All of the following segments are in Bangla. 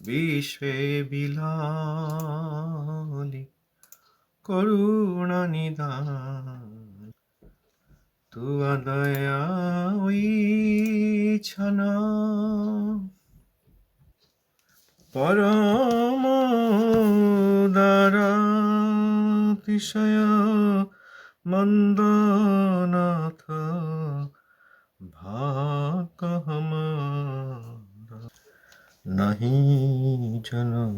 বিশ্বে বিলালি করুণা নিদান তু দয়া পরম দ্বারা বিষয় মন্দনাথ ভাকহমা नहीं জনম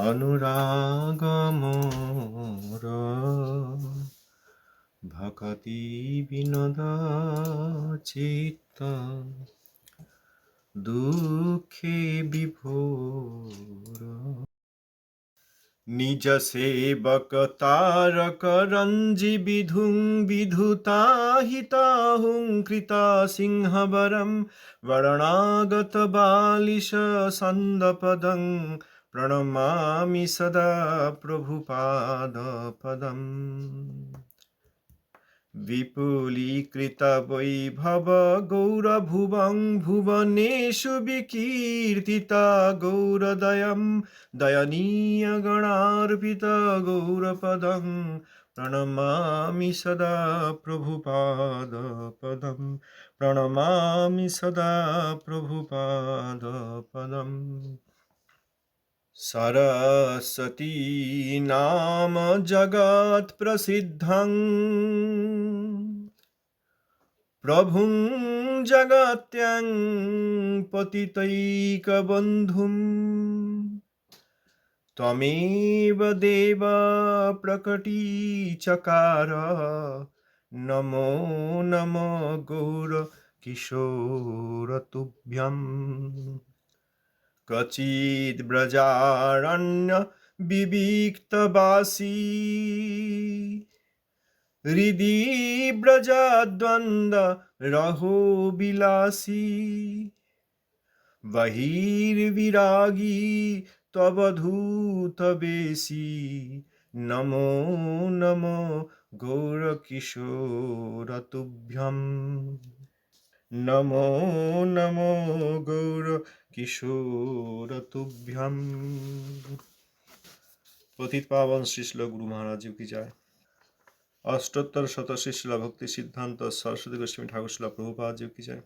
অনুরাগ মোর ভকতি বিনোদ চিত্ত দুঃখে বিভোর। তারক রঞ্জি বিধুং বিধুতাহিতাহুং কৃতা সিংহবরম বরণাগত বালিশ সন্দপদং প্রণমামি সদা প্রভুপাদপদম। বিপুলীকৃত বৈভব গৌরভুবং ভুবনেষু বিকীর্তিতা গৌরদয়ম দয়নীয় গণার্পিত গৌরপদং প্রণমামি সদা প্রভুপাদপদম প্রণমামি সদা প্রভুপাদপদম सरस्वती नाम जगत्प्रसिद्धं प्रभुं जगत्यां पतितैकबन्धुं त्वमेव देव प्रकटीचकार नमो नमो गौरकिशोरतुभ्यम् क्वचिद् व्रजारण्य विविक्तवासी हृदि व्रजद्वन्द्व रहो विलासी बहिर्विरागी त्ववधूतवेशी नमो नमो गौरकिशोरतुभ्यम् নমো নমো গৌর কিশোরতুভ্যাম। পতিত পাবন শ্রীশ্ল গুরু মহারাজ কি যায়? অষ্টোত্তর শত শ্রীশ্ল ভক্তি সিদ্ধান্ত সরস্বতী গোস্বামী ঠাকুরশিলা প্রভুপাদ কি যায়?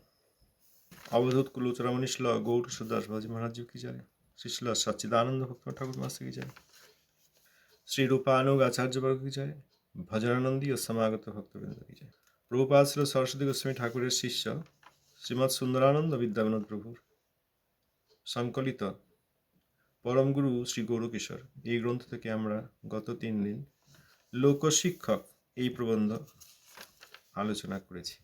অবধূত কুলোচরামণি শিল গৌর সুদাস ভাজ মহারাজ কি যায়? শ্রীশ্ল সচ্চিদানন্দ ভক্ত ঠাকুর মাস্টার কি যায়? শ্রী রূপানুগ আচার্য বর্গ কি যায়? ভজনানন্দী ও সমাগত ভক্তবৃন্দ কি যায়? প্রভুপাদ সরস্বতী গোস্বামী ঠাকুরের শিষ্য শ্রীমৎ সুন্দরানন্দ বিদ্যাবিনোদ প্রভুর সংকলিত পরমগুরু শ্রী গৌরকিশোর। এই গ্রন্থ থেকে আমরা গত তিন দিন লোকশিক্ষক এই প্রবন্ধ আলোচনা করেছি।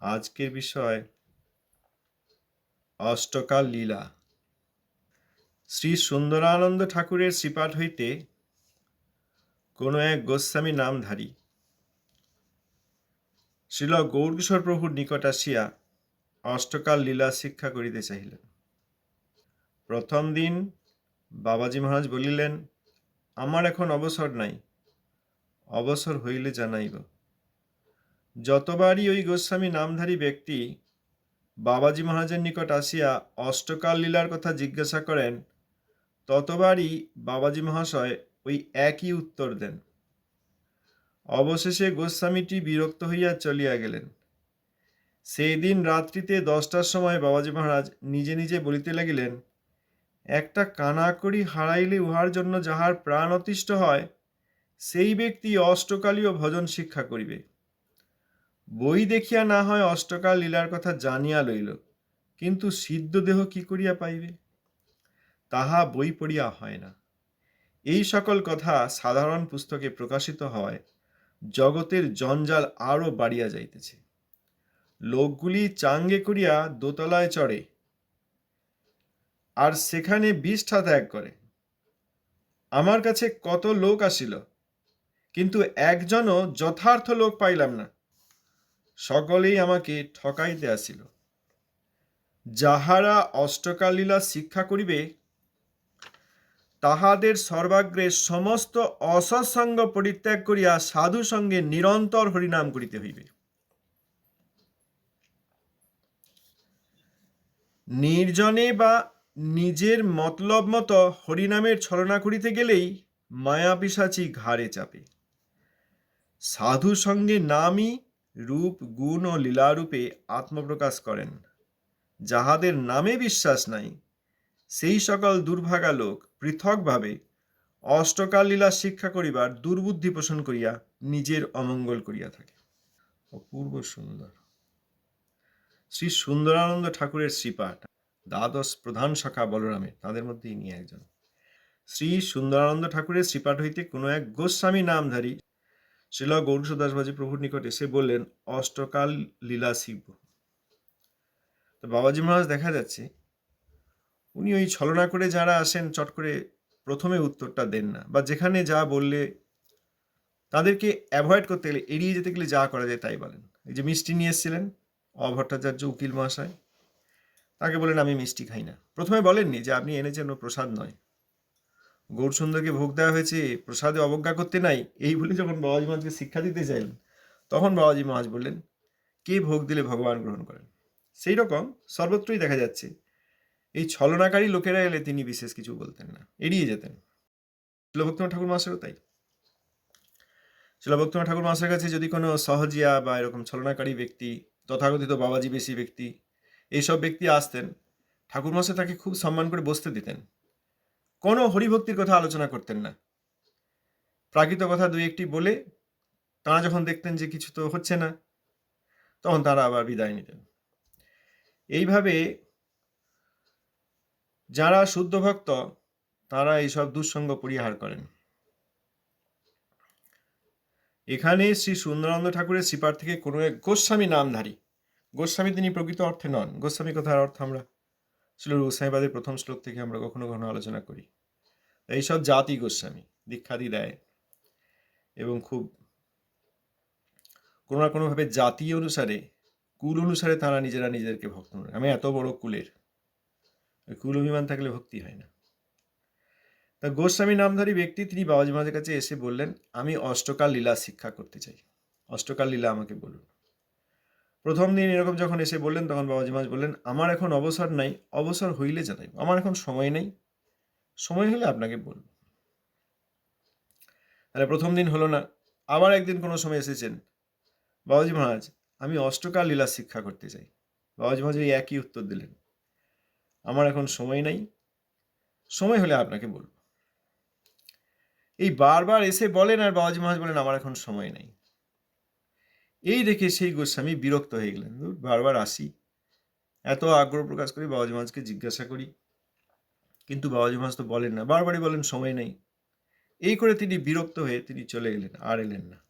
আজকের বিষয় অষ্টকাল লীলা। শ্রী সুন্দরানন্দ ঠাকুরের শ্রীপাঠ হইতে কোনো এক গোস্বামী নামধারী শ্রীল গৌরকিশোর প্রভুর নিকট আসিয়া অষ্টকাল লীলা শিক্ষা করিতে চাহিলেন। প্রথম দিন বাবাজি মহারাজ বলিলেন, আমার এখন অবসর নাই, অবসর হইলে জানাইব। যতবারই ওই গোস্বামী নামধারী ব্যক্তি বাবাজি মহারাজের নিকট আসিয়া অষ্টকাল লীলার কথা জিজ্ঞাসা করেন, ততবারই বাবাজি মহাশয় ওই একই উত্তর দেন। অবশেষে গোস্বামীটি বিরক্ত হইয়া চলিয়া গেলেন। সেই দিন রাত্রিতে দশটার সময় বাবাজি মহারাজ নিজে নিজে বলিতে লাগিলেন, একটা কানাকড়ি হারাইলে উহার জন্য যাহার প্রাণ অতিষ্ঠ হয়, সেই ব্যক্তি অষ্টকালীয় ভজন শিক্ষা করিবে। বই দেখিয়া না হয় অষ্টকাল লীলার কথা জানিয়া লইল, কিন্তু সিদ্ধ দেহ কি করিয়া পাইবে? তাহা বই পড়িয়া হয় না। এই সকল কথা সাধারণ পুস্তকে প্রকাশিত হয় জগতের জঞ্জাল আরও বাড়িয়া যাইতেছে। লোকগুলি চাঙ্গে করিয়া দোতলায় চড়ে, আর সেখানে বিষ্ঠা ত্যাগ করে। আমার কাছে কত লোক আসিল, কিন্তু একজনও যথার্থ লোক পাইলাম না। সকলেই আমাকে ঠকাইতে আসিল। যাহারা অষ্টকালীলা শিক্ষা করিবে তাহাদের সর্বাগ্রে সমস্ত অসৎসঙ্গ পরিত্যাগ করিয়া সাধু সঙ্গে নিরন্তর হরিনাম করিতে হইবে। নির্জনে বা নিজের মতলব মতো হরিনামের ছলনা করিতে গেলেই মায়া পিসাচি ঘাড়ে চাপে। সাধু সঙ্গে নামই রূপ, গুণ ও লীলারূপে আত্মপ্রকাশ করেন। যাহাদের নামে বিশ্বাস নাই, সেই সকল দুর্ভাগা লোক পৃথকভাবে অষ্টকাল লীলা শিক্ষা করিবার দুর্বুদ্ধি পোষণ করিয়া নিজের অমঙ্গল করিয়া থাকে। অপূর্ব সুন্দর। শ্রী সুন্দরানন্দ ঠাকুরের শ্রীপাঠ, দ্বাদশ প্রধান শাখা বলরামে তাদের মধ্যে ইনি একজন। শ্রী সুন্দরানন্দ ঠাকুরের শ্রীপাঠ হইতে কোনো এক গোস্বামী নামধারী শিল গৌরসদাসবাজি প্রভুর নিকটে এসে বললেন, অষ্টকাল লীলা শিব তো বাবাজি মহারাজ দেখা যাচ্ছে উনি ওই ছলনা করে যারা আসেন, চট করে প্রথমে উত্তরটা দেন না। বা যেখানে যা বললে তাদেরকে অ্যাভয়েড করতে গেলে, এড়িয়ে যেতে গেলে যা করা যায় তাই বলেন। এই যে মিষ্টি নিয়ে এসেছিলেন, অভট্টাচার্য, উকিল মহাশয়, তাকে বলেন, আমি মিষ্টি খাই না। প্রথমে বলেননি যে, আপনি এনেছেন, ও প্রসাদ নয়। গৌরসুন্দরকে ভোগ দেওয়া হয়েছে, প্রসাদে অবজ্ঞা করতে নাই। এই বলে যখন বাবাজি মহাজকে শিক্ষা দিতে চাইলেন, তখন বাবাজি মহাজ বললেন, কে ভোগ দিলে ভগবান গ্রহণ করেন? সেই রকম সর্বত্রই দেখা যাচ্ছে এই ছলনাকারী লোকেরা এলে তিনি বিশেষ কিছু বলতেন না, এড়িয়ে যেতেন। শিলভক্তমা ঠাকুর মাসেরও তাই। শিলভক্তমা ঠাকুর মাসের কাছে যদি কোনো সহজিয়া বা এরকম ছলনাকারী ব্যক্তি, তথাকথিত বাবাজি বেশি ব্যক্তি, এইসব ব্যক্তি আসতেন, ঠাকুর মশাই তাকে খুব সম্মান করে বসতে দিতেন। কোনো হরিভক্তির কথা আলোচনা করতেন না। প্রাকৃত কথা দুই একটি বলে তারা যখন দেখতেন যে কিছু তো হচ্ছে না, তখন তারা আবার বিদায় নিতেন। এইভাবে যারা শুদ্ধ ভক্ত, তারা এইসব দুঃসঙ্গ পরিহার করেন। এখানে শ্রী সুন্দরানন্দ ঠাকুরের শ্রীপাঠ থেকে কোনো এক গোস্বামী নামধারী। গোস্বামী তিনি প্রকৃত অর্থে নন। গোস্বামী কথার অর্থ আমরা ছিল গোস্বামীবাদের প্রথম শ্লোক থেকে আমরা কখনো কখনো আলোচনা করি। এইসব জাতি গোস্বামী দীক্ষাদি দেয় এবং খুব কোনো না কোনোভাবে জাতি অনুসারে, কুল অনুসারে তারা নিজেরা নিজেদেরকে ভক্ত আমি এত বড় কুলের কুল অভিমান থাকলে ভক্তি হয় না। তা গোস্বামী নামধারী ব্যক্তি তিনি বাবাজি মহাজের কাছে এসে বললেন, আমি অষ্টকাল লীলা শিক্ষা করতে চাই। অষ্টকাল লীলা আমাকে বলুন। প্রথম দিন এরকম যখন এসে বললেন, তখন বাবাজি মহাজ বললেন, আমার এখন অবসর নাই, অবসর হইলে জানাই আমার এখন সময় নেই। সময় হলে আপনাকে বলব। তাহলে প্রথম দিন হলো না, আবার একদিন কোনো সময় এসেছেন, বাবাজি মহারাজ, আমি অষ্টকাল লীলা শিক্ষা করতে চাই। বাবাজি মহারাজ ওই একই উত্তর দিলেন। আমার এখন সময় নাই। সময় হলে আপনাকে বলব। এই বারবার এসে বলেন আর বাবাজি মহারাজ বলেন, আমার এখন সময় নেই। এই দেখে সেই গোস্বামী বিরক্ত হয়ে গেলেন। বারবার আসি। এত আগ্রহ প্রকাশ করি, বাবাজি মহারাজকে জিজ্ঞাসা করি। কিন্তু বাবাজি মহারাজ তো বলেন না, বারবারই বলেন, সময় নেই। এই করে তিনি বিরক্ত হয়ে তিনি চলে গেলেন আর এলেন না।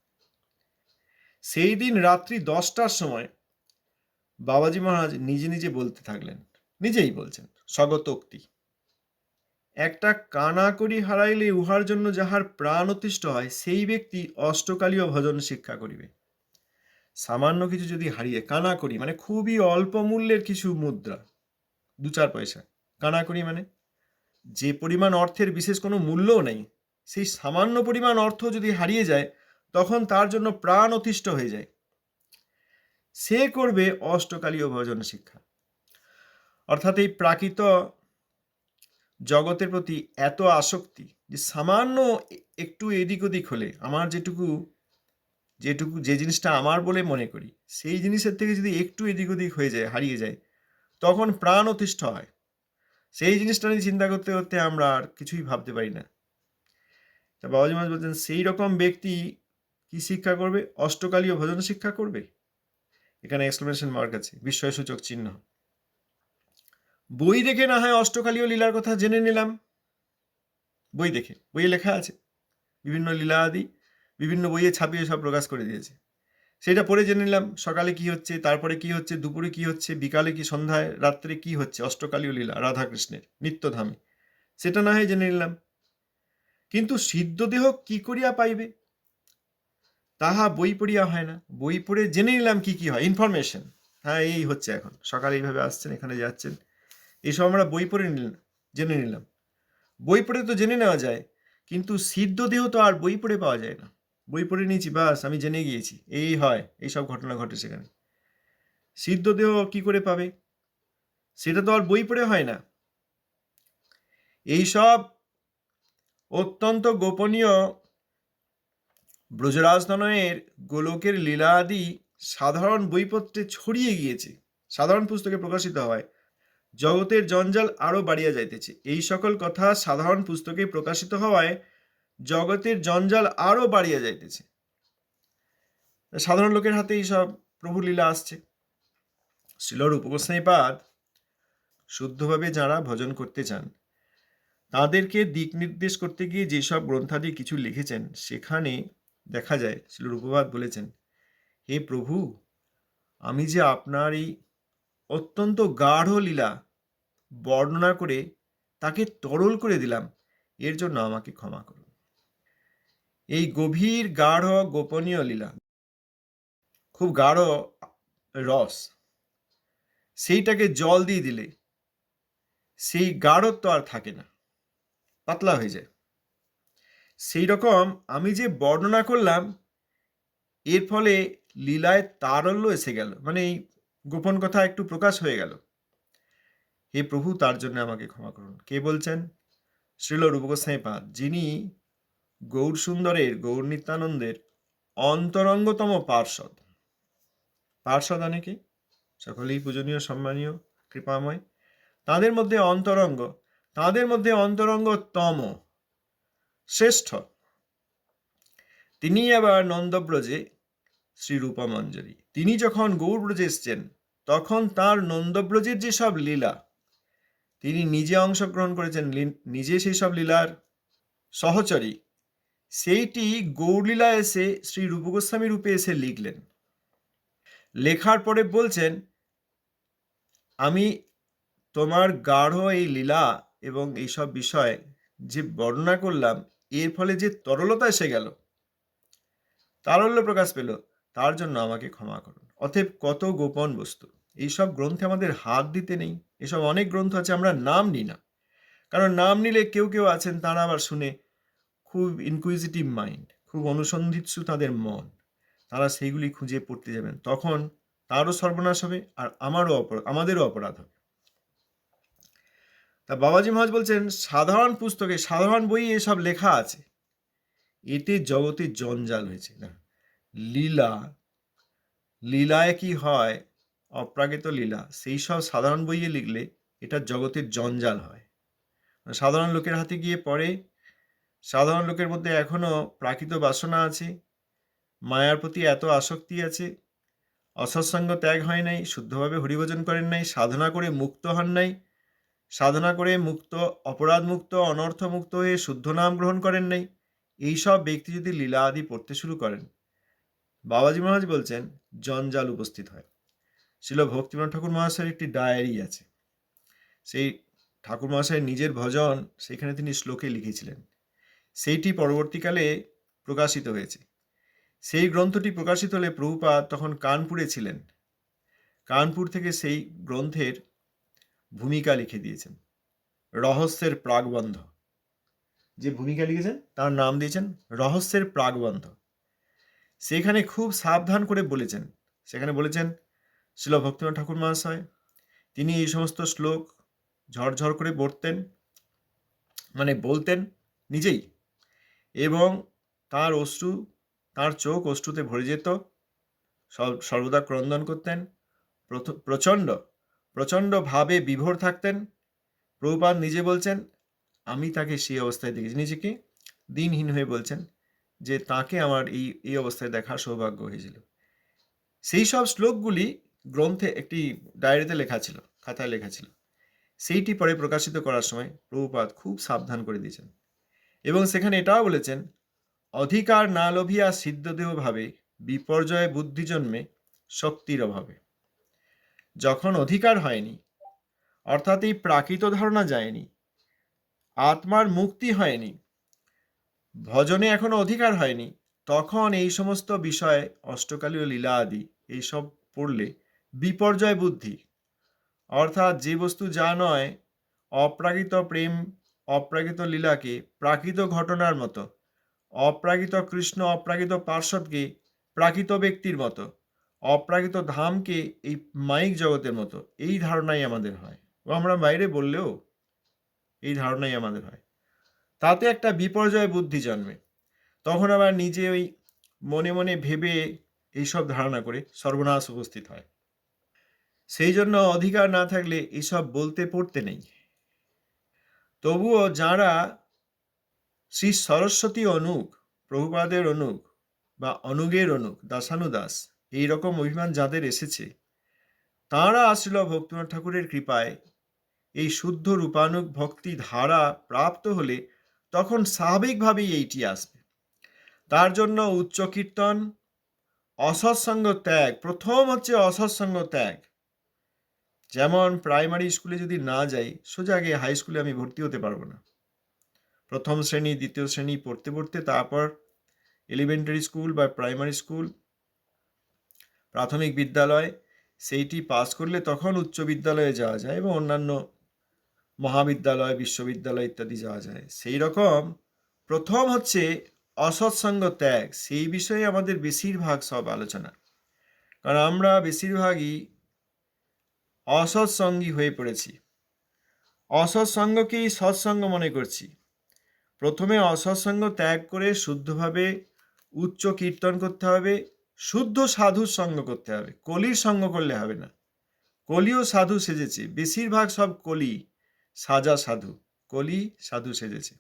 সেই দিন রাত্রি দশটার সময় বাবাজি মহারাজ নিজে নিজে বলতে থাকলেন নিজেই বলছেন, স্বগতোক্তি। একটা কানা করি হারাইলে উহার জন্য যাহার প্রাণ অতিষ্ঠ হয়, সেই ব্যক্তি অষ্টকালীয় ভজন শিক্ষা করিবে। সামান্য কিছু যদি হারিয়ে কানা করি মানে খুবই অল্প মূল্যের কিছু মুদ্রা। দু চার পয়সা। কানা করি মানে যে পরিমাণ অর্থের বিশেষ কোনো মূল্যও নেই, সেই সামান্য পরিমাণ অর্থ যদি হারিয়ে যায়, তখন তার জন্য প্রাণ অতিষ্ঠ হয়ে যায়। সে করবে অষ্টকালীয় ভজন শিক্ষা। অর্থাৎ এই প্রাকৃত জগতের প্রতি এত আসক্তি যে সামান্য একটু এদিক ওদিক হলে আমার যেটুকু যেটুকু, যে জিনিসটা আমার বলে মনে করি, সেই জিনিসের থেকে যদি একটু এদিক ওদিক হয়ে যায়, হারিয়ে যায়, তখন প্রাণ অতিষ্ঠ হয়। সেই জিনিসটা নিয়ে চিন্তা করতে করতে আমরা আর কিছুই ভাবতে পারি না। তা বাবাজি মহারাজ বলছেন, সেই রকম ব্যক্তি কি শিক্ষা করবে? অষ্টকালীয় ভজন শিক্ষা করবে? এখানে এক্সক্লেমেশন মার্ক আছে, বিস্ময়সূচক চিহ্ন। বই দেখে না হয় অষ্টকালীয় লীলার কথা জেনে নিলাম। বই দেখে, বইয়ে লেখা আছে। বিভিন্ন লীলা আদি বিভিন্ন বইয়ে ছাপিয়ে সব প্রকাশ করে দিয়েছে। সেটা পড়ে জেনে নিলাম, সকালে কি হচ্ছে, তারপরে কি হচ্ছে, দুপুরে কি হচ্ছে, বিকালে কি সন্ধ্যায়, রাত্রে কি হচ্ছে অষ্টকালীয় লীলা, রাধাকৃষ্ণের নিত্যধামে। সেটা না হয় জেনে নিলাম। কিন্তু সিদ্ধ দেহ কি করিয়া পাইবে? তাহা বই পড়িয়া হয় না। বই পড়ে জেনে নিলাম কি কি হয়। ইনফরমেশন। হ্যাঁ এই হচ্ছে এখন। সকালে এইভাবে আসছেন, এখানে যাচ্ছেন। এইসব আমরা বই পড়ে নিলাম জেনে নিলাম। বই পড়ে তো জেনে নেওয়া যায়, কিন্তু সিদ্ধ দেহ তো আর বই পড়ে পাওয়া যায় না। বই পড়ে নিয়েছি, বাস, আমি জেনে গিয়েছি। এই হয়, এই সব ঘটনা ঘটে সেখানে। সিদ্ধ দেহ কি করে পাবে? সেটা তো আর বই পড়ে হয় না। এইসব অত্যন্ত গোপনীয় ব্রজরাজতনয়ের গোলকের লীলা আদি সাধারণ বইপত্রে ছড়িয়ে গিয়েছে। সাধারণ পুস্তকে প্রকাশিত হয়। জগতের জঞ্জাল আরও বাড়িয়া যাইতেছে। এই সকল কথা সাধারণ পুস্তকে প্রকাশিত হওয়ায় জগতের জঞ্জাল আরও বাড়িয়া যাইতেছে। সাধারণ লোকের হাতে এইসব প্রভু লীলা আসছে। শিলর উপগোস্বাইপাদ শুদ্ধভাবে যারা ভজন করতে চান, তাদেরকে দিক নির্দেশ করতে গিয়ে যেসব গ্রন্থাদি কিছু লিখেছেন, সেখানে দেখা যায় শিল রূপবাদ বলেছেন, হে প্রভু, আমি যে আপনার এই অত্যন্ত গাঢ় লীলা বর্ণনা করে তাকে তরল করে দিলাম। এর জন্য আমাকে ক্ষমা করুন। এই গভীর, গাঢ়, গোপনীয় লীলা, খুব গাঢ় রস, সেইটাকে জল দিয়ে দিলে সেই গাঢ়ত্ব আর থাকে না, পাতলা হয়ে যায়। সেই রকম আমি যে বর্ণনা করলাম, এর ফলে লীলায় তারল্য এসে গেল। মানে এই গোপন কথা একটু প্রকাশ হয়ে গেল। হে প্রভু, তার জন্য আমাকে ক্ষমা করুন। কে বলছেন? শ্রীল রূপগোস্বাই পাদ যিনি গৌর সুন্দরের গৌর নিত্যানন্দের অন্তরঙ্গতম পার্ষদ পার্ষদ অনেকে সকলেই পূজনীয়, সম্মানীয়, কৃপাময়। তাদের মধ্যে অন্তরঙ্গ, তাদের মধ্যে অন্তরঙ্গতম শ্রেষ্ঠ। তিনি আবার নন্দব্রজে শ্রী রূপমঞ্জরি তিনি যখন গৌরব্রজে এসছেন, তখন তার নন্দব্রজের যেসব লীলা তিনি নিজে অংশগ্রহণ করেছেন নিজে সেই সব লীলার সহচরী। সেইটি গৌরলীলা এসে শ্রী রূপগোস্বামী রূপে এসে লিখলেন। লেখার পরে বলছেন, আমি তোমার গাঢ় এই লীলা এবং এইসব বিষয় যে বর্ণনা করলাম, এর ফলে যে তরলতা এসে গেল, তারল্য প্রকাশ পেল। তার জন্য আমাকে ক্ষমা করুন। অতএব কত গোপন বস্তু। এইসব গ্রন্থে আমাদের হাত দিতে নেই। এসব অনেক গ্রন্থ আছে, আমরা নাম নিই না। কারণ নাম নিলে কেউ কেউ আছেন, তারা আবার শুনে খুব ইনকুইজিটিভ মাইন্ড খুব অনুসন্ধিৎসু তাদের মন। তারা সেইগুলি খুঁজে পড়তে যাবেন। তখন তারও সর্বনাশ হবে আর আমারও অপরাধ, আমাদেরও অপরাধ হবে। তা বাবাজি মহাজ বলছেন, সাধারণ পুস্তকে, সাধারণ বইয়ে এসব লেখা আছে। এতে জগতে জঞ্জাল হয়েছে। না, লীলা, লীলায় কি হয়? অপ্রাকৃত লীলা, সেই সব সাধারণ বইয়ে লিখলে এটা জগতের জঞ্জাল হয়। সাধারণ লোকের হাতে গিয়ে পড়ে, সাধারণ লোকের মধ্যে এখনও প্রাকৃত বাসনা আছে, মায়ার প্রতি এত আসক্তি আছে, অসৎসঙ্গ ত্যাগ হয় নাই, শুদ্ধভাবে হরিভোজন করেন নাই, সাধনা করে মুক্ত হন নাই, সাধনা করে মুক্ত অপরাধ মুক্ত অনর্থ মুক্ত হয়ে শুদ্ধ নাম গ্রহণ করেন নাই এইসব ব্যক্তি যদি লীলা আদি পড়তে শুরু করেন, বাবাজি মহারাজ বলছেন, জঞ্জাল উপস্থিত হয়। ছিল ভক্তিমান ঠাকুর মহাশয়ের একটি ডায়েরি আছে। সেই ঠাকুর মহাশয়ের নিজের ভজন সেখানে তিনি শ্লোকে লিখেছিলেন। সেইটি পরবর্তীকালে প্রকাশিত হয়েছে। সেই গ্রন্থটি প্রকাশিত হলে প্রভুপাদ তখন কানপুরে ছিলেন। কানপুর থেকে সেই গ্রন্থের ভূমিকা লিখে দিয়েছেন। রহস্যের প্রাগবন্ধ। যে ভূমিকা লিখেছেন তার নাম দিয়েছেন রহস্যের প্রাগবন্ধ। সেখানে খুব সাবধান করে বলেছেন। সেখানে বলেছেন শিল ভক্তিনাথ ঠাকুর মহাশয়। তিনি এই সমস্ত শ্লোক ঝরঝর করে পড়তেন মানে বলতেন নিজেই এবং তার অশ্রু, তার চোখ অশ্রুতে ভরে যেত। সর্বদা ক্রন্দন করতেন প্রচণ্ড প্রচণ্ড ভাবে বিভোর থাকতেন। প্রভুপাদ নিজে বলছেন, আমি তাকে সেই অবস্থায় দেখেছি। নিজেকে দিনহীন হয়ে বলছেন যে, তাকে আমার এই এই অবস্থায় দেখার সৌভাগ্য হয়েছিল। সেই সব শ্লোকগুলি গ্রন্থে একটি ডায়েরিতে লেখা ছিল, খাতায় লেখা ছিল। সেইটি পরে প্রকাশিত করার সময় প্রভুপাত খুব সাবধান করে দিয়েছেন এবং সেখানে এটাও বলেছেন, অধিকার না লোভিয়া সিদ্ধদেহ ভাবে বিপর্যয় বুদ্ধি জন্মে শক্তির অভাবে। যখন অধিকার হয়নি, অর্থাৎ এই প্রাকৃত ধারণা যায়নি, আত্মার মুক্তি হয়নি, ভজনে এখনও অধিকার হয়নি, তখন এই সমস্ত বিষয়ে অষ্টকালীয় লীলা আদি এইসব পড়লে বিপর্যয় বুদ্ধি। অর্থাৎ যে বস্তু যা নয়, অপ্রাকৃত প্রেম, অপ্রাকৃত লীলাকে প্রাকৃত ঘটনার মতো, অপ্রাকৃত কৃষ্ণ, অপ্রাকৃত পার্শ্বদকে প্রাকৃত ব্যক্তির মতো, অপ্রাকৃত ধামকে এই মাইক জগতের মতো, এই ধারণাই আমাদের হয়। ও আমরা বাইরে বললেও এই ধারণাই আমাদের হয়। তাতে একটা বিপর্যয় বুদ্ধি জন্মে। তখন আবার নিজে ওই মনে মনে ভেবে এইসব ধারণা করে সর্বনাশ উপস্থিত হয়। সেই জন্য অধিকার না থাকলে এসব বলতে পড়তে নেই। তবুও যারা শ্রী সরস্বতী অনুক প্রভুপাদের অনুক বা অনুগের অনুক দাসানুদাস, এই রকম অভিমান যাদের এসেছে, তাঁরা আসল ভক্তিনাথ ঠাকুরের কৃপায়। এই শুদ্ধ রূপানুক ভক্তি ধারা প্রাপ্ত হলে তখন স্বাভাবিকভাবেই এইটি আসবে। তার জন্য উচ্চ কীর্তন অসৎসঙ্গ ত্যাগ, প্রথম হচ্ছে অসৎসঙ্গ ত্যাগ। যেমন প্রাইমারি স্কুলে যদি না যাই, সোজা আগে হাই স্কুলে আমি ভর্তি হতে পারব না। প্রথম শ্রেণি, দ্বিতীয় শ্রেণি পড়তে পড়তে তারপর এলিমেন্টারি স্কুল বা প্রাইমারি স্কুল প্রাথমিক বিদ্যালয়, সেইটি পাস করলে তখন উচ্চ বিদ্যালয়ে যাওয়া যায় এবং অন্যান্য মহাবিদ্যালয়, বিশ্ববিদ্যালয় ইত্যাদি যাওয়া যায়। সেই রকম প্রথম হচ্ছে অসৎসঙ্গ ত্যাগ, সেই বিষয়ে আমাদের বেশিরভাগ সব আলোচনা। কারণ আমরা বেশিরভাগই অসৎসঙ্গী হয়ে পড়েছি। অসৎসঙ্গকেই সৎসঙ্গ মনে করছি। প্রথমে অসৎসঙ্গ ত্যাগ করে শুদ্ধভাবে উচ্চ কীর্তন করতে হবে, শুদ্ধ সাধুর সঙ্গ করতে হবে, কলির সঙ্গ করলে হবে না। কলিও সাধু সেজেছে, বেশিরভাগ সব কলি সাজা সাধু, কলি সাধু সেজেছে।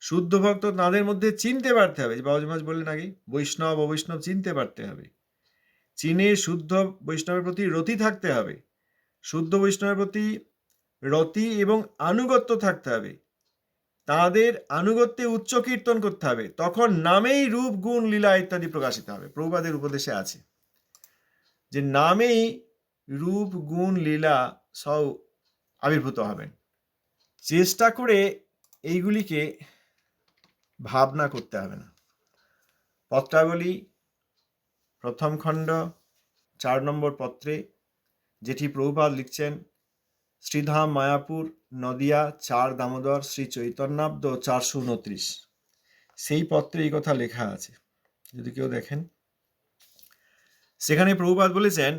শুদ্ধ ভক্ত তাদের মধ্যে চিনতে পারতে হবে, বাবাজি মাছ বললেন আগে, বৈষ্ণব, অবৈষ্ণব চিনতে পারতে হবে। চিনে শুদ্ধ বৈষ্ণবের প্রতি রতি থাকতে হবে। শুদ্ধ বৈষ্ণবের প্রতি রতি এবং আনুগত্য থাকতে হবে। তাদের আনুগত্যে উচ্চ কীর্তন করতে হবে। তখন নামেই রূপ, গুণ, লীলা ইত্যাদি প্রকাশিত হবে। প্রভুপাদের উপদেশে আছে যে, নামেই রূপ, গুণ, লীলা সব আবির্ভূত হবেন। চেষ্টা করে এইগুলিকে ভাবনা করতে হবে না। পত্রাবলী, প্রথম খণ্ড, চার নম্বর পত্রে যেটি প্রভুপাদ লিখছেন, শ্রীধাম মায়াপুর, নদিয়া, চার দামোদর, শ্রী চৈতন্যাব্দ, চারশো উনত্রিশ সেই পত্রে এই কথা লেখা আছে, যদি কেউ দেখেন। সেখানে প্রভুপাদ বলেছেন,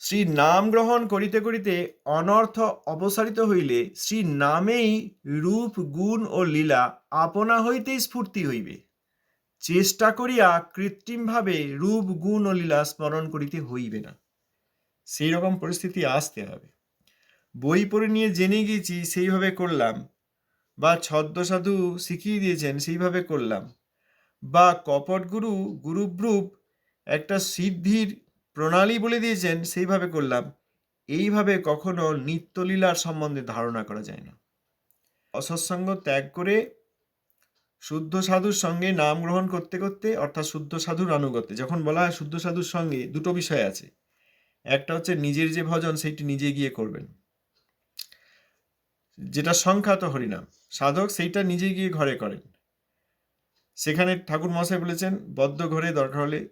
শ্রী নাম গ্রহণ করিতে করিতে অনর্থ অপসারিত হইলে শ্রী নামেই রূপ, গুণ ও লীলা আপনা হইতেই স্ফূর্তি হইবে। চেষ্টা করিয়া কৃত্রিমভাবে রূপ, গুণ ও লীলা স্মরণ করিতে হইবে না। সেই রকম পরিস্থিতি আসতে হবে। বই পড়ে নিয়ে জেনে গিয়েছি সেইভাবে করলাম। বা ছদ্মসাধু শিখিয়ে দিয়েছেন, সেইভাবে করলাম। বা কপট গুরু গুরুব্রুপ একটা সিদ্ধির প্রণালী বলে দিয়েছেন, সেইভাবে করলাম। এইভাবে কখনো নিত্যলীলার সম্বন্ধে ধারণা করা যায় না। অসৎসঙ্গ ত্যাগ করে শুদ্ধ সাধুর সঙ্গে নাম গ্রহণ করতে করতে, অর্থাৎ শুদ্ধ সাধুর আনুগত্যে, যখন বলা হয় শুদ্ধ সাধুর সঙ্গে, দুটো বিষয় আছে। একটা হচ্ছে নিজের যে ভজন, সেইটি নিজে গিয়ে করবেন। যেটা সংখ্যাত হরিনাম। সাধক সেইটা নিজে গিয়ে ঘরে করেন। সেখানে ঠাকুর মশাই বলেছেন, বদ্ধ ঘরে দরকার হলে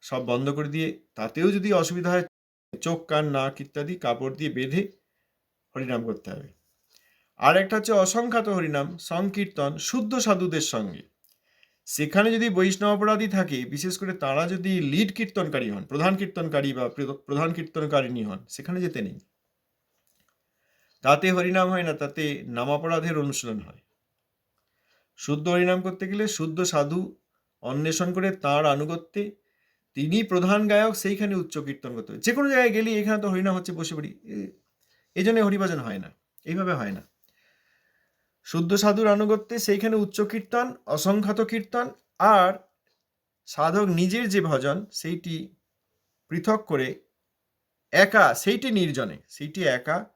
সব বন্ধ করে দিয়ে তাতেও যদি অসুবিধা হয়, চোখ, কান, নাক ইত্যাদি কাপড় দিয়ে বেঁধে হরিনাম করতে হবে। আর একটা হচ্ছে অসংখ্যাত হরিনাম, সংকীর্তন, শুদ্ধ সাধুদের সঙ্গে। সেখানে যদি বৈষ্ণব অপরাধী থাকে, বিশেষ করে তারা যদি লিড কীর্তনকারী হন, প্রধান কীর্তনকারী বা প্রধান কীর্তনকারিণী হন, সেখানে যেতে নেই। তাতে হরিনাম হয় না, তাতে নামাপরাধের অনুশীলন হয়। শুদ্ধ হরিনাম করতে গেলে শুদ্ধ সাধু অন্বেষণ করে তার আনুগত্যে তিনি প্রধান গায়ক, সেইখানে উচ্চ কীর্তন করতে হবে যে কোনো জায়গায় গেলে এখানে তো হরিনাম হচ্ছে, বসে পড়ি। এই জন্য হরিভজন হয় না। এইভাবে হয় না। শুদ্ধ সাধুর আনুগত্যে সেইখানে উচ্চ কীর্তন, অসংখ্যাত কীর্তন আর সাধক নিজের যে ভজন সেইটি পৃথক করে একা, সেইটি নির্জনে, সেইটি একা।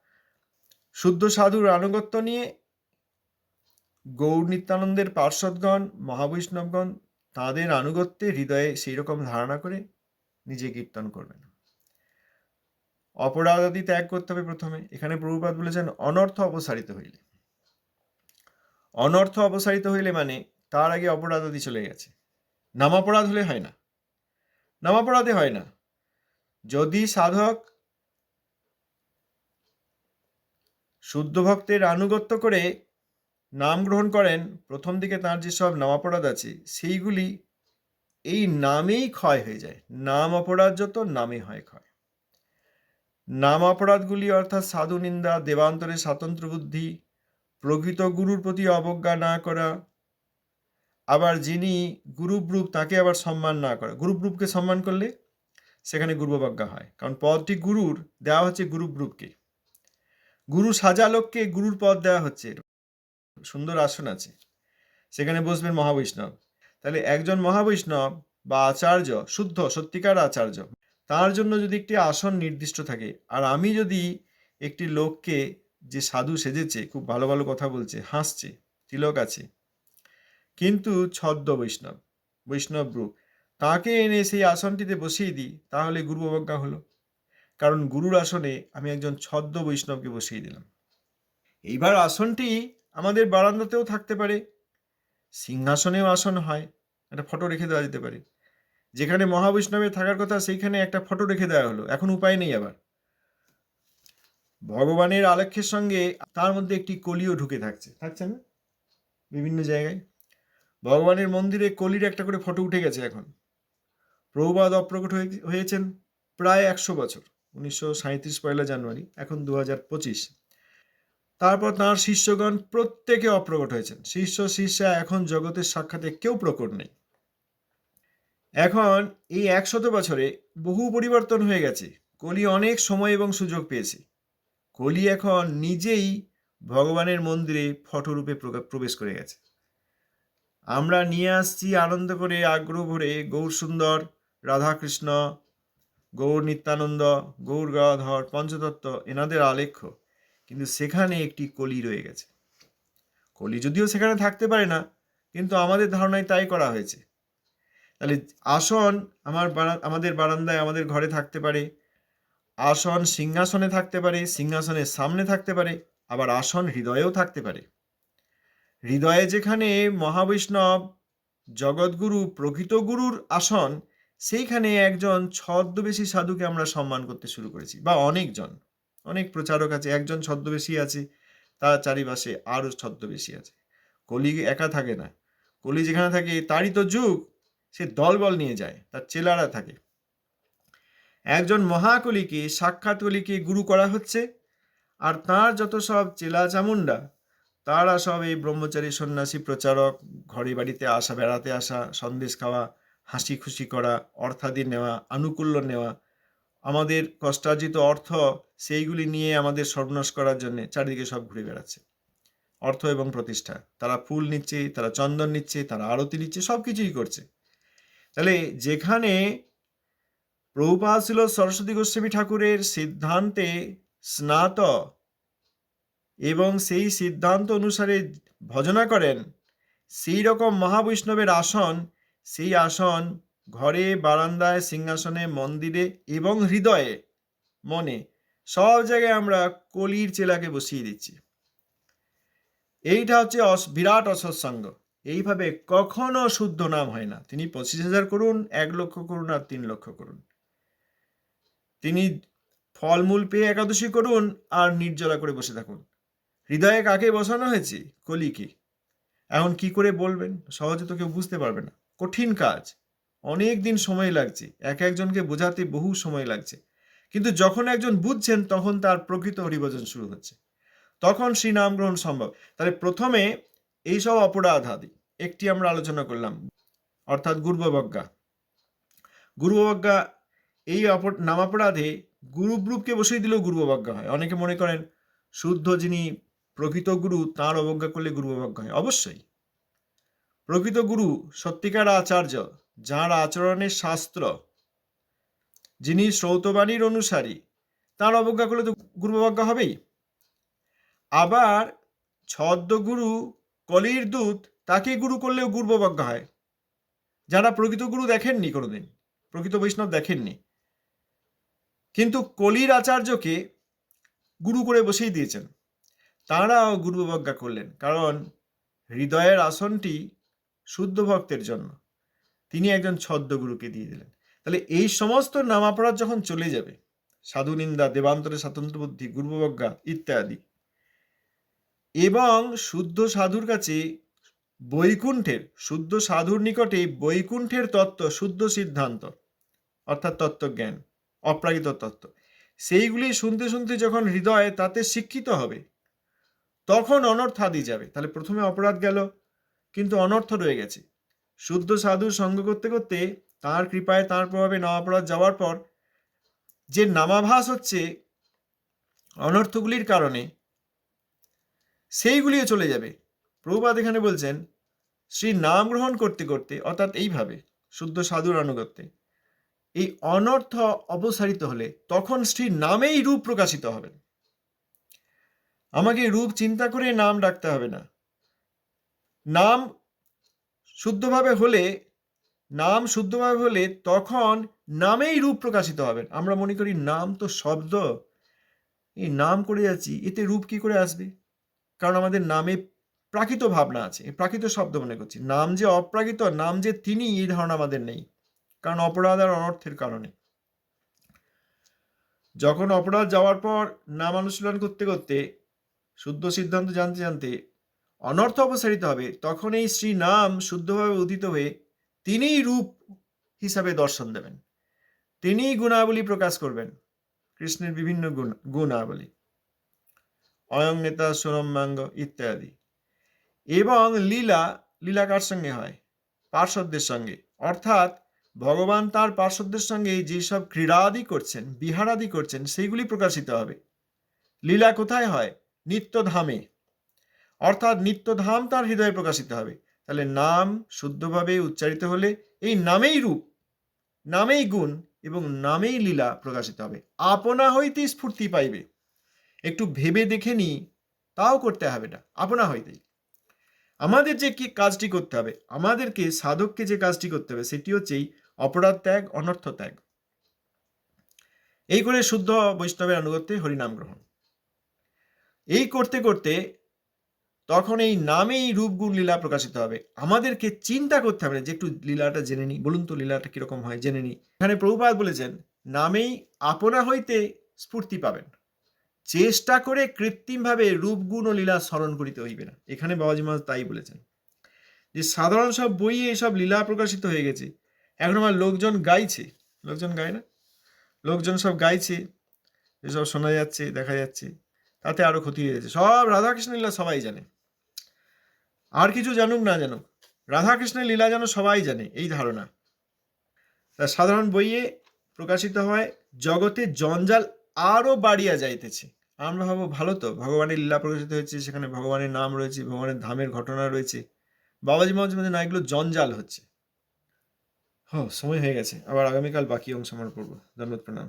শুদ্ধ সাধুর আনুগত্য নিয়ে গৌর নিত্যানন্দের পার্শ্বদগণ, মহাবৈষ্ণবগণ তাদের আনুগত্যে হৃদয়ে সেই রকম ধারণা করে নিজে কীর্তন করবেন। অপরাধ আদি ত্যাগ করতে হবে প্রথমে। এখানে প্রভুপাত বলেছেন, অনর্থ অপসারিত হইলে। অনর্থ অপসারিত হইলে মানে তার আগে অপরাধ আদি চলে গেছে। নামাপরাধ হলে হয় না। নামাপরাধে হয় না। যদি সাধক শুদ্ধ ভক্তের আনুগত্য করে নাম গ্রহণ করেন, প্রথম দিকে তার যেসব নাম অপরাধ আছে, সেইগুলি এই নামেই ক্ষয় হয়ে যায়। নাম অপরাধ যত, নামে হয় ক্ষয়। নাম অপরাধগুলি অর্থাৎ সাধু নিন্দা, দেবান্তরে স্বাতন্ত্র বুদ্ধি প্রকৃত গুরুর প্রতি অবজ্ঞা না করা, আবার যিনি গুরুব্রূপ তাকে আবার সম্মান না করা। গুরুব্রূপকে সম্মান করলে সেখানে গুরুবজ্ঞা হয়। কারণ পদটি গুরুর, দেওয়া হচ্ছে গুরুব্রূপকে গুরু সাজালোককে গুরুর পদ দেওয়া হচ্ছে। সুন্দর আসন আছে। সেখানে বসবেন মহাবৈষ্ণব। তাহলে একজন মহাবৈষ্ণব বা আচার্য, শুদ্ধ, সত্যিকার আচার্য, তার জন্য যদি একটি আসন নির্দিষ্ট থাকে, আর আমি যদি একটি লোককে যে সাধু সেজেছে, খুব ভালো ভালো কথা বলছে, হাসছে, তিলক আছে। কিন্তু ছদ্ম বৈষ্ণব বৈষ্ণব রূপ, তাকে এনে সেই আসনটিতে বসিয়ে দিই, তাহলে গুরু অবজ্ঞা হলো। কারণ গুরুর আসনে আমি একজন ছদ্ম বৈষ্ণবকে বসিয়ে দিলাম। এইবার আসনটি আমাদের বারান্দাতেও থাকতে পারে। সিংহাসনেও আসন হয়, একটা ফটো রেখে দেওয়া যেতে পারে। যেখানে মহাবৈষ্ণবের থাকার কথা, সেইখানে একটা ফটো রেখে দেওয়া হলো। এখন উপায় নেই আবার। ভগবানের আলেখ্যের সঙ্গে তার মধ্যে একটি কলিও ঢুকে থাকছে। থাকছে না? বিভিন্ন জায়গায়। ভগবানের মন্দিরে কলির একটা করে ফটো উঠে গেছে এখন। প্রভুবাদ অপ্রকট হয়ে হয়েছেন প্রায় একশো বছর, উনিশশো সাঁত্রিশ পয়লা জানুয়ারি, এখন দু হাজার পঁচিশ। তারপর তাঁর শিষ্যগণ প্রত্যেকে অপ্রকট হয়েছেন। শিষ্য শিষ্যা এখন জগতের সাক্ষাতে কেউ প্রকট নেই। এখন এই একশত বছরে বহু পরিবর্তন হয়ে গেছে। কলি অনেক সময় এবং সুযোগ পেয়েছে। কলি এখন নিজেই ভগবানের মন্দিরে ফটোরূপে প্রবেশ করে গেছে। আমরা নিয়ে আসছি আনন্দ করে আগ্রহ ভরে গৌর সুন্দর, রাধাকৃষ্ণ, গৌর নিত্যানন্দ, গৌর গাধর, পঞ্চতত্ত্ব এনাদের আলেখ্য। কিন্তু সেখানে একটি কলি রয়ে গেছে। কলি যদিও সেখানে থাকতে পারে না, কিন্তু আমাদের ধারণায় তাই করা হয়েছে। তাহলে আসন আমার আমাদের বারান্দায় আমাদের ঘরে থাকতে পারে আসন সিংহাসনে থাকতে পারে, সিংহাসনের সামনে থাকতে পারে, আবার আসন হৃদয়েও থাকতে পারে। হৃদয়ে যেখানে মহাবৈষ্ণব, জগৎগুরু, প্রকৃত গুরুর আসন, সেইখানে একজন ছদ্মবেশী সাধুকে আমরা সম্মান করতে শুরু করেছি, বা অনেকজন। অনেক প্রচারক আছে, একজন ছদ্মবেশী আছে, তার চারিপাশে আরও ছদ্মবেশী আছে। কলি একা থাকে না। কলি যেখানে থাকে, তারই তো যুগ, সে দলবল নিয়ে যায়, তার চেলারা থাকে। একজন মহাকলিকে সাক্ষাৎ কলিকে গুরু করা হচ্ছে? আর তার যত সব চেলা চামুন্ডা তারা সব এই ব্রহ্মচারী সন্ন্যাসী প্রচারক, ঘরে বাড়িতে আসা, বেড়াতে আসা, সন্দেশ খাওয়া, হাসি খুশি করা, অর্থাদি নেওয়া, আনুকূল্য নেওয়া, আমাদের কষ্টার্জিত অর্থ সেইগুলি নিয়ে আমাদের সর্বনাশ করার জন্যে চারিদিকে সব ঘুরে বেড়াচ্ছে। অর্থ এবং প্রতিষ্ঠা, তারা ফুল নিচ্ছে, তারা চন্দন নিচ্ছে, তারা আরতি নিচ্ছে সব কিছুই করছে। তাহলে যেখানে প্রভুপাদ ছিল সরস্বতী গোস্বামী ঠাকুরের সিদ্ধান্তে স্নাত এবং সেই সিদ্ধান্ত অনুসারে ভজনা করেন। সেই রকম মহাবৈষ্ণবের আসন, সেই আসন ঘরে, বারান্দায়, সিংহাসনে, মন্দিরে এবং হৃদয়ে, মনে সব জায়গায় আমরা কলির চেলাকে বসিয়ে দিচ্ছি। এইটা হচ্ছে বিরাট অসৎসঙ্গ। এইভাবে কখনো শুদ্ধ নাম হয় না। তিনি পঁচিশ হাজার করুন, এক লক্ষ করুন আর তিন লক্ষ করুন। তিনি ফলমূল পেয়ে একাদশী করুন আর নির্জলা করে বসে থাকুন। হৃদয়ে কাকে বসানো হয়েছে? কলিকে এখন কি করে বলবেন? সহজে তো কেউ বুঝতে পারবে না। কঠিন কাজ। অনেক দিন সময় লাগছে। এক একজনকে বোঝাতে বহু সময় লাগছে। কিন্তু যখন একজন বুঝছেন, তখন তার প্রকৃত হরিভজন শুরু হচ্ছে। তখন শ্রী নাম গ্রহণ সম্ভব। তাহলে প্রথমে এইসব অপরাধ আদি একটি আমরা আলোচনা করলাম। অর্থাৎ গুরুবজ্ঞা গুরুবজ্ঞা এই অপর, নামাপরাধে গুরুব্রূপকে বসিয়ে দিলেও গুরুবজ্ঞা হয়। অনেকে মনে করেন, শুদ্ধ যিনি প্রকৃত গুরু, তাঁর অবজ্ঞা করলে গুরুবজ্ঞা হয়। অবশ্যই। প্রকৃত গুরু সত্যিকার আচার্য, যাঁর আচরণের শাস্ত্র, যিনি শ্রৌতবাণীর অনুসারী, তাঁর অবজ্ঞা করলে তো গুরুবজ্ঞা হবেই। আবার ছদ্মগুরু কলির দূত, তাকে গুরু করলেও গুরুবজ্ঞা হয়। যারা প্রকৃত গুরু দেখেননি কোনোদিন, প্রকৃত বৈষ্ণব দেখেননি কিন্তু কলির আচার্যকে গুরু করে বসেই দিয়েছেন। তাঁরাও গুরুবজ্ঞা করলেন, কারণ হৃদয়ের আসনটি শুদ্ধ ভক্তের জন্য। তিনি একজন ছদ্মগুরুকে দিয়ে দিলেন। তাহলে এই সমস্ত নামাপরাধ যখন চলে যাবে, সাধু নিন্দা, দেবান্তরে স্বাতন্ত্র বুদ্ধি গুরুবজ্ঞা ইত্যাদি, এবং শুদ্ধ সাধুর কাছে বৈকুণ্ঠের, শুদ্ধ সাধুর নিকটে বৈকুণ্ঠের তত্ত্ব, শুদ্ধ সিদ্ধান্ত, অর্থাৎ তত্ত্বজ্ঞান অপ্রাকৃত তত্ত্ব। সেইগুলি শুনতে শুনতে যখন হৃদয় তাতে শিক্ষিত হবে, তখন অনর্থাদি যাবে। তাহলে প্রথমে অপরাধ গেল, কিন্তু অনর্থ রয়ে গেছে। শুদ্ধ সাধু সঙ্গ করতে করতে তার কৃপায়, তার প্রভাবে না অপরাধ যাওয়ার পর যে নামাভাস হচ্ছে অনর্থগুলির কারণে, সেইগুলিও চলে যাবে। প্রভুপাদ এখানে বলছেন, শ্রী নাম গ্রহণ করতে করতে, অর্থাৎ এইভাবে, শুদ্ধ সাধুর আনুগত্যে। এই অনর্থ অপসারিত হলে তখন শ্রী নামেই রূপ প্রকাশিত হবে। আমাকে রূপ চিন্তা করে নাম ডাকতে হবে না। নাম শুদ্ধভাবে হলে, নাম শুদ্ধভাবে হলে তখন নামেই রূপ প্রকাশিত হবেন আমরা মনে করি নাম তো শব্দ। এই নাম করে যাচ্ছি, এতে রূপ কি করে আসবে? কারণ আমাদের নামে প্রাকৃত ভাবনা আছে। প্রাকৃত শব্দ মনে করছি। নাম যে অপ্রাকৃত, নাম যে তিনি, এই ধারণা আমাদের নেই। কারণ অপরাধ আর অনর্থের কারণে। যখন অপরাধ যাওয়ার পর নাম অনুশীলন করতে করতে, শুদ্ধ সিদ্ধান্ত জানতে জানতে অনর্থ অপসারিত হবে, তখন এই শ্রী নাম শুদ্ধভাবে উদিত হয়ে তিনিই রূপ হিসাবে দর্শন দেবেন। তিনিই গুণাবলী প্রকাশ করবেন। কৃষ্ণের বিভিন্ন গুণ, গুণাবলী। অয়ং নেতা সোনম্যাঙ্গ ইত্যাদি। এবং লীলা লীলা কার সঙ্গে হয়? পার্শ্বদের সঙ্গে। অর্থাৎ ভগবান তার পার্শ্বদের সঙ্গে যেসব ক্রীড়াদি করছেন, বিহারাদি করছেন, সেইগুলি প্রকাশিত হবে। লীলা কোথায় হয়? নিত্যধামে। অর্থাৎ নিত্যধাম তার হৃদয়ে প্রকাশিত হবে। তাহলে নাম শুদ্ধভাবে উচ্চারিত হলে এই নামেই রূপ, নামেই গুণ এবং নামেই লীলা প্রকাশিত হবে। আপনা হইতেই স্ফূর্তি পাইবে। একটু ভেবে দেখে নি তাও করতে হবে না, আপনা হইতেই। আমাদের যে কি কাজটি করতে হবে, আমাদেরকে সাধককে যে কাজটি করতে হবে, সেটি হচ্ছে অপরাধ ত্যাগ, অনর্থ ত্যাগ। এই করে শুদ্ধ বৈষ্ণবের আনুগত্যে হরিনাম গ্রহণ। এই করতে করতে তখন এই নামেই রূপগুণ লীলা প্রকাশিত হবে। আমাদেরকে চিন্তা করতে হবে যে একটু লীলাটা জেনে নিই। বলুন তো লীলাটা কীরকম হয়, জেনে নিই। এখানে প্রভুপাত বলেছেন, নামেই আপনা হইতে স্ফূর্তি পাবেন। চেষ্টা করে কৃত্রিমভাবে রূপগুণ ও লীলা স্মরণ করিতে হইবে না। এখানে বাবাজি মহারাজ তাই বলেছেন যে সাধারণ সব বইয়ে এসব লীলা প্রকাশিত হয়ে গেছে। এখন আমার লোকজন গাইছে। লোকজন গায় না? লোকজন সব গাইছে। এসব শোনা যাচ্ছে, দেখা যাচ্ছে। তাতে আরও ক্ষতি হয়ে যাচ্ছে। সব রাধাকৃষ্ণ লীলা সবাই জানে। আর কিছু জানুক না জানুক, রাধাকৃষ্ণের লীলা যেন সবাই জানে, এই ধারণা। তা সাধারণ বইয়ে প্রকাশিত হয়, জগতে জঞ্জাল আরও বাড়িয়া যাইতেছে। আমরা ভাবো, ভালো তো, ভগবানের লীলা প্রকাশিত হয়েছে, সেখানে ভগবানের নাম রয়েছে, ভগবানের ধামের ঘটনা রয়েছে। বাবাজি মহাজ মধ্যে না, এগুলো জঞ্জাল হচ্ছে। হ সময় হয়ে গেছে। আবার আগামীকাল বাকি অংশ আমার পড়ব। ধন্যবাদ প্রণাম।